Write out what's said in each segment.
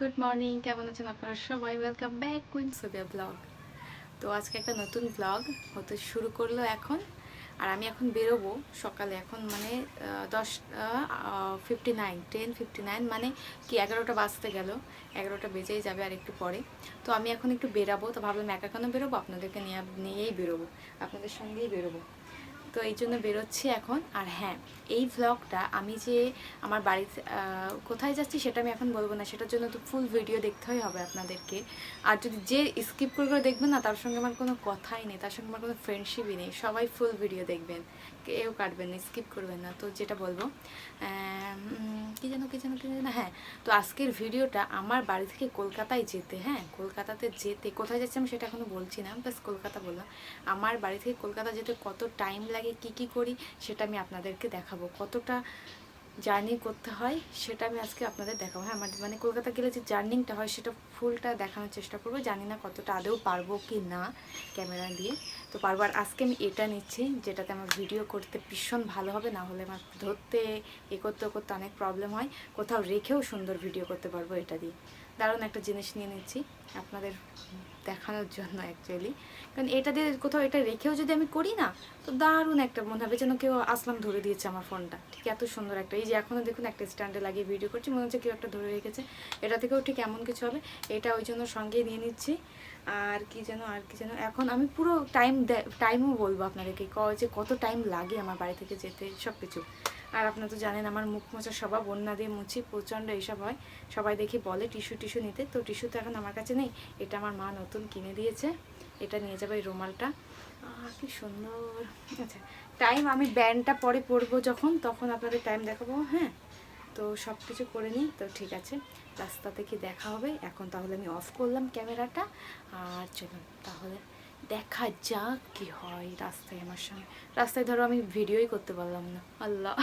Good morning কেমন আছেন আপনারা সবাই? Welcome back queen Sobia vlog তো আজকে একটা নতুন ব্লগ হতে শুরু করল এখন, আর আমি এখন বেরোবো সকালে এখন মানে দশ fifty nine ten fifty nine মানে কি এগারোটা বাজতে গেল, এগারোটা বেজেই যাবে আর একটু পরে। তো আমি এখন একটু বেরাবো, তো ভাবলাম একা কেন বেরোবো? আপনাদেরকে নিয়ে, নিয়েই বেরোবো, আপনাদের সঙ্গেই বেরোবো। তো এই জন্য বেরোচ্ছি এখন। আর হ্যাঁ এই ভ্লগটা আমি যে আমার বাড়িতে কোথায় যাচ্ছি সেটা আমি এখন বলব না। সেটার জন্য তো ফুল ভিডিও দেখতেই হবে আপনাদেরকে। আর যদি যে স্কিপ করে করে দেখবেন না, তার সঙ্গে আমার কোনো কথাই নেই, তার সঙ্গে আমার কোনো ফ্রেন্ডশিপই নেই। সবাই ফুল ভিডিও দেখবেন। কেউ কাটবেন না স্কিপ করবেন না। তো যেটা বলব কী যেন, কি যেন কি যেন হ্যাঁ। তো আজকের ভিডিওটা আমার বাড়ি থেকে কলকাতায় যেতে হ্যাঁ কলকাতাতে যেতে, কোথায় যাচ্ছি আমি সেটা এখনও বলছি না, ব্যাস কলকাতা বললাম। আমার বাড়ি থেকে কলকাতা যেতে কত টাইম লাগে, কি কি করি, সেটা আমি আপনাদেরকে দেখাবো। কতটা জার্নি করতে হয়, সেটা আমি আজকে আপনাদের দেখাবো। হ্যাঁ আমার মানে কলকাতা গেলে যে জার্নিংটা হয়, সেটা ফুলটা দেখানোর চেষ্টা করব। জানি না কতটা আদৌ পারব কি না ক্যামেরা দিয়ে। তো পারব, আর আজকে আমি এটা নিচ্ছি, যেটাতে আমার ভিডিও করতে ভীষণ ভালো হবে, না হলে আমার ধরতে, এ করতে করতে অনেক প্রবলেম হয়। কোথাও রেখেও সুন্দর ভিডিও করতে পারব এটা দিয়ে। দারুণ একটা জিনিস নিয়ে নিচ্ছি আপনাদের দেখানোর জন্য অ্যাকচুয়ালি কারণ এটা দিয়ে কোথাও এটা রেখেও যদি আমি করি না, তো দারুণ একটা মনে হবে যেন কেউ আসলাম ধরে দিয়েছে আমার ফোনটা। ঠিক এত সুন্দর একটা, এই যে এখনও দেখুন একটা স্ট্যান্ডে লাগিয়ে ভিডিও করছি, মনে হচ্ছে কেউ একটা ধরে রেখেছে। এটা থেকেও ঠিক এমন কিছু হবে, এটা ওই জন্য সঙ্গে নিয়ে নিচ্ছি। আর কি যেন, আর কি যেন, এখন আমি পুরো টাইম টাইমও বলব আপনাদেরকে যে কত টাইম লাগে আমার বাড়ি থেকে যেতে সব কিছু আর আপনারা তো জানেন আমার মুখ মোছার স্বভাব, বন্যা দিয়ে মুছি, প্রচণ্ড এইসব হয়। সবাই দেখি বলে, টিস্যু টিস্যু নিতে। তো টিস্যু তো এখন আমার কাছে নেই। এটা আমার মা নতুন কিনে দিয়েছে। এটা নিয়ে যাবে এই রুমালটা। কি সুন্দর। আচ্ছা টাইম আমি ব্যান্ডটা পরে পরবো যখন, তখন আপনাদের টাইম দেখাবো হ্যাঁ? তো সব কিছু করে নিই, তো ঠিক আছে। রাস্তাতে কি দেখা হবে? এখন তাহলে আমি অফ করলাম ক্যামেরাটা। আর চলুন, তাহলে দেখা যাক কি হয় রাস্তায় আমার সঙ্গে। রাস্তায় ধরো আমি ভিডিওই করতে পারলাম না। আল্লাহ।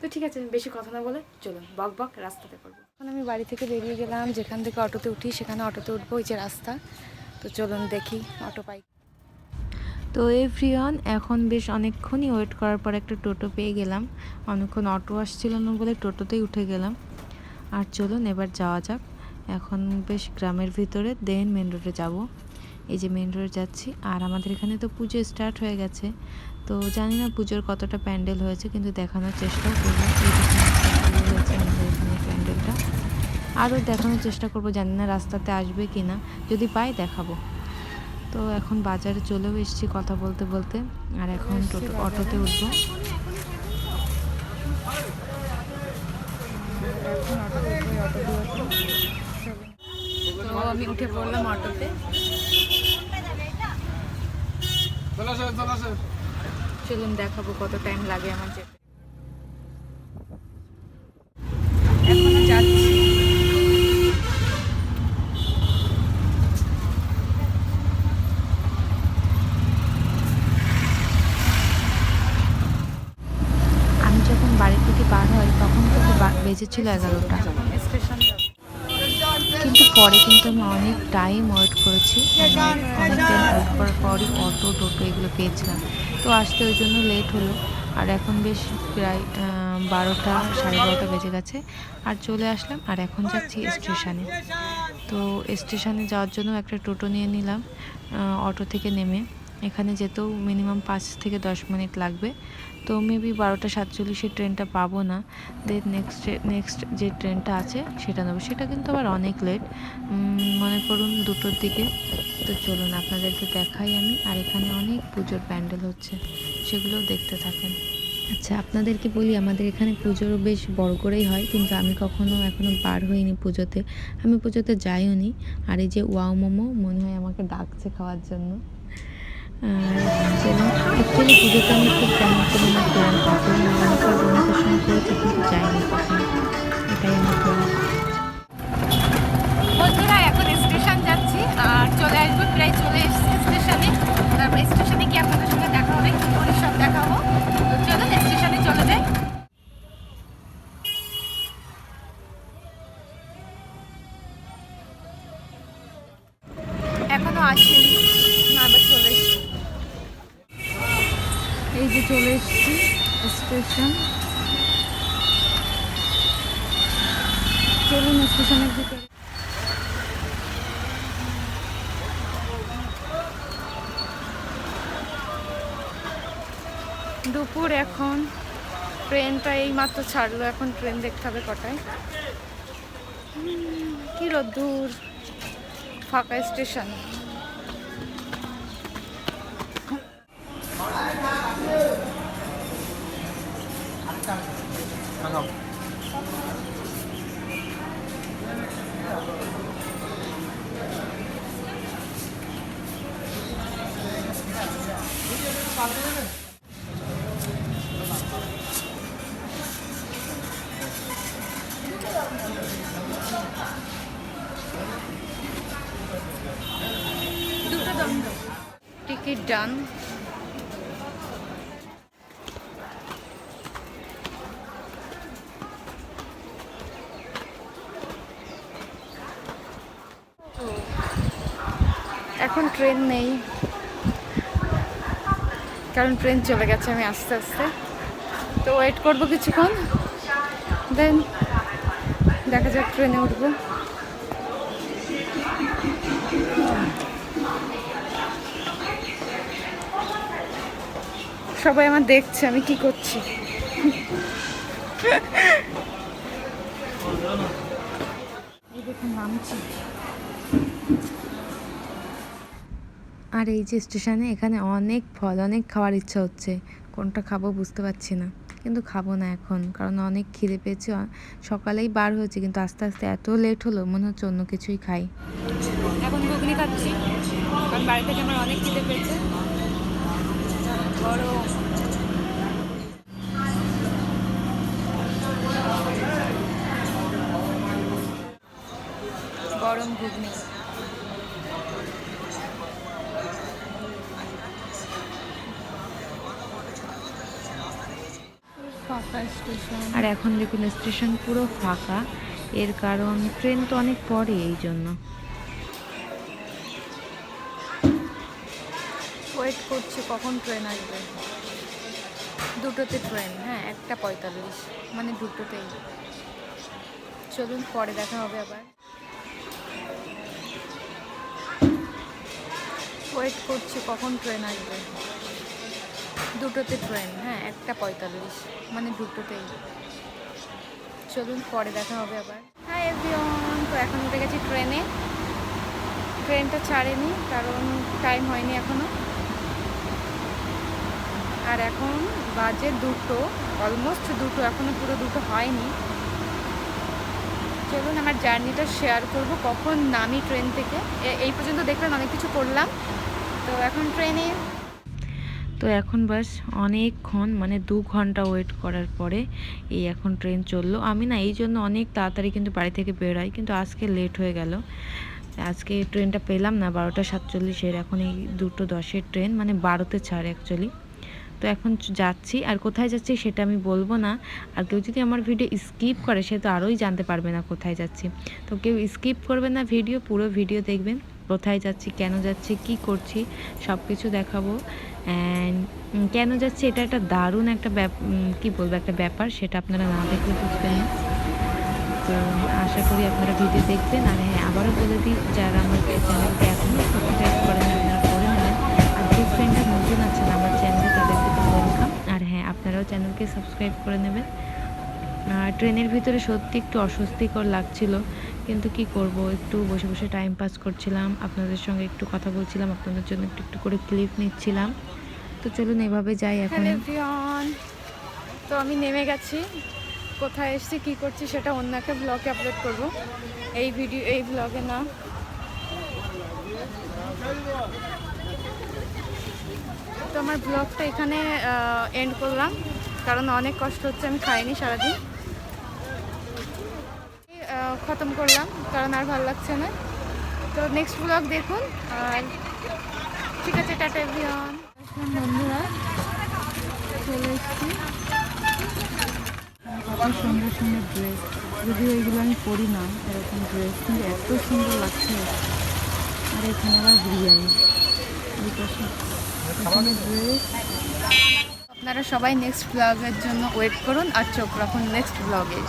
তো ঠিক আছে বেশি কথা না বলে চলুন বক বক রাস্তাতে করব। এখন আমি বাড়ি থেকে বেরিয়ে গেলাম যেখান থেকে অটোতে উঠি সেখানে অটোতে উঠবো ওই যে রাস্তা। তো চলুন দেখি অটো পাই। তো এভরিওয়ান এখন বেশ অনেকক্ষণই ওয়েট করার পর একটা টোটো পেয়ে গেলাম। অনেকক্ষণ অটো আসছিল না বলে টোটোতেই উঠে গেলাম। আর চলুন এবার যাওয়া যাক। এখন বেশ গ্রামের ভিতরে দেন মেন রোডে যাব। এই যে মেন রোড যাচ্ছি। আর আমাদের এখানে তো পুজো স্টার্ট হয়ে গেছে। তো জানি না পুজোর কতটা প্যান্ডেল হয়েছে কিন্তু দেখানোর চেষ্টাও করব। হয়েছে আমাদের এখানে প্যান্ডেলটা। আরও দেখানোর চেষ্টা করব জানি না রাস্তাতে আসবে কি না যদি পাই দেখাবো। তো এখন বাজারে চলেও এসেছি কথা বলতে বলতে। আর এখন টোটো অটোতে উঠবো। তো আমি উঠে পড়লাম অটোতে। চলুন দেখাবো কত টাইম লাগে আমার যেতে। আমি যখন বাড়ি থেকে বার হই, তখন কিন্তু বেজেছিল এগারোটা। পরে কিন্তু আমি অনেক টাইম ওয়েট করেছি। মানে অনেক ওয়েট করার পরই অটো টোটো এগুলো পেয়েছিলাম। তো আসতে ওই জন্য লেট হলো। আর এখন বেশ প্রায় বারোটা, সাড়ে বারোটা বেজে গেছে। আর চলে আসলাম, আর এখন যাচ্ছি স্টেশনে তো স্টেশনে যাওয়ার জন্য একটা টোটো নিয়ে নিলাম অটো থেকে নেমে। এখানে যেতেও মিনিমাম পাঁচ থেকে দশ মিনিট লাগবে। তো মেবি বারোটা সাতচল্লিশের ট্রেনটা পাবো না। দেন নেক্সট নেক্সট যে ট্রেনটা আছে, সেটা নেব। সেটা কিন্তু আবার অনেক লেট মনে করুন দুটোর দিকে। তো চলুন আপনাদেরকে দেখাই আমি। আর এখানে অনেক পুজোর প্যান্ডেল হচ্ছে, সেগুলোও দেখতে থাকেন। আচ্ছা আপনাদেরকে বলি, আমাদের এখানে পুজোর বেশ বড় করেই হয়, কিন্তু আমি কখনো এখনও বার হইনি পুজোতে। আমি পুজোতে যাইও নি আর এই যে ওয়াও মোমো, মনে হয় আমাকে ডাকছে খাওয়ার জন্য। আর চলুন অ্যাকচুয়ালি পুজোতে আমি খুব তেমন কোনো না প্ল্যান কখনো অনেকবার বন্ধুদের সঙ্গে করেছি, কিন্তু যাইনি কখন। এটাই আমার প্ল্যান বন্ধুরা, এখন স্টেশন যাচ্ছি, আর চলে আসব, প্রায় চলে এসেছি। স্টেশন। চলুন স্টেশনের ভিতরে। দুপুর এখন। ট্রেনটা এই মাত্র ছাড়লো, এখন ট্রেন দেখতে হবে কটায়। কি দূর ফাঁকা স্টেশন। Yeah. দণ্ড টিকিট ডান এখন ট্রেন নেই। কারণ ট্রেন চলে গেছে, আমি আস্তে আস্তে। তো ওয়েট করব কিছুক্ষণ দেন দেখা যাক ট্রেনে উঠবো। সবাই আমার দেখছে, আমি কি করছি? দেখুন, নামছি। আর এই যে স্টেশনে এখানে অনেক ফল, অনেক খাওয়ার ইচ্ছা হচ্ছে। কোনটা খাব বুঝতে পারছি না। কিন্তু খাব না এখন, কারণ অনেক খিদে পেয়েছে। সকালেই বার হয়েছে, কিন্তু আস্তে আস্তে এত লেট হলো, মনে হচ্ছে অন্য কিছুই খাই। এখন ঘুগনি খাচ্ছি, কারণ বাড়ি থেকে আমার অনেক খিদে পেয়েছে। গরম ঘুগনি। আর এখন দেখুন স্টেশন পুরো ফাঁকা। এর কারণ ট্রেন তো অনেক পরে এই জন্য। ওয়েট করছি কখন ট্রেন আসবে? দুটোতে ট্রেন হ্যাঁ একটা পঁয়তাল্লিশ মানে দুটোতেই। চলুন পরে দেখা হবে আবার। ওয়েট করছি কখন ট্রেন আসবে? দুটোতে ট্রেন হ্যাঁ একটা পঁয়তাল্লিশ মানে দুটোতেই। চলুন, পরে দেখা হবে আবার। হ্যাঁ এভরিওয়ান তো এখন উঠে গেছি ট্রেনে ট্রেনটা ছাড়েনি, কারণ টাইম হয়নি এখনও আর এখন বাজে দুটো অলমোস্ট দুটো এখনও পুরো দুটো হয়নি। চলুন, আমার জার্নিটা শেয়ার করব, কখন নামি ট্রেন থেকে। এই পর্যন্ত দেখলাম, অনেক কিছু করলাম। তো এখন ট্রেনে তো এখন বাস অনেকক্ষণ মানে দু ঘণ্টা ওয়েট করার পরে এই এখন ট্রেন চলল। আমি না এই জন্য অনেক তাড়াতাড়ি কিন্তু বাড়ি থেকে বেরোই, কিন্তু আজকে লেট হয়ে গেল। আজকে ট্রেনটা পেলাম না, বারোটা সাতচল্লিশের, এখন এই দুটো দশের ট্রেন মানে বারোতে ছাড় অ্যাকচুয়ালি তো এখন যাচ্ছি, আর কোথায় যাচ্ছি সেটা আমি বলব না। আর কেউ যদি আমার ভিডিও স্কিপ করে, সে তো আরোই জানতে পারবে না কোথায় যাচ্ছি। তো কেউ স্কিপ করবে না ভিডিও পুরো ভিডিও দেখবেন, কোথায় যাচ্ছি, কেন যাচ্ছি, কি করছি সব কিছু দেখাবো। অ্যান্ড কেন যাচ্ছে? এটা একটা দারুণ একটা কি বলব? একটা ব্যাপার, সেটা আপনারা না দেখলে বুঝবেন তো, আশা করি আপনারা ভিডিও দেখবেন। আর হ্যাঁ আবারও বলে দিই, যারা আমার চ্যানেলকে এখনও সাবস্ক্রাইব করেন আপনারা করে নেবেন। আর যে ফ্রেন্ডরা নতুন আছেন আমার চ্যানেলে, তাদেরকে তো ওয়েলকাম আর হ্যাঁ আপনারাও চ্যানেলকে সাবস্ক্রাইব করে নেবেন। আর ট্রেনের ভিতরে সত্যি একটু অস্বস্তিকর লাগছিল। কিন্তু কি করব? একটু বসে বসে টাইম পাস করছিলাম। আপনাদের সঙ্গে একটু কথা বলছিলাম, আপনাদের জন্য একটু একটু করে ক্লিপ নিচ্ছিলাম। তো চলুন এভাবে যাই এখন। তো আমি নেমে গেছি। কোথায় এসেছি, কী করছি সেটা অন্য একটা ব্লগে আপলোড করব। এই ভিডিও এই ব্লগে না। তো আমার ব্লগটা এখানে এন্ড করলাম। কারণ অনেক কষ্ট হচ্ছে, আমি খাইনি সারাদিন। খতম করলাম কারণ আর ভালো লাগছে না। তো নেক্সট ব্লগ দেখুন আর ঠিক আছে টাটা এভরিওয়ান। বন্ধুরা চলে এসেছি। কত সুন্দর সুন্দর ড্রেস যদিও এইগুলো আমি পরি না এরকম ড্রেস কিন্তু এত সুন্দর লাগছে। আর এখানে আবার বিরিয়ানি। আপনারা সবাই নেক্সট ব্লগের জন্য ওয়েট করুন আর চোখ রাখুন নেক্সট ব্লগে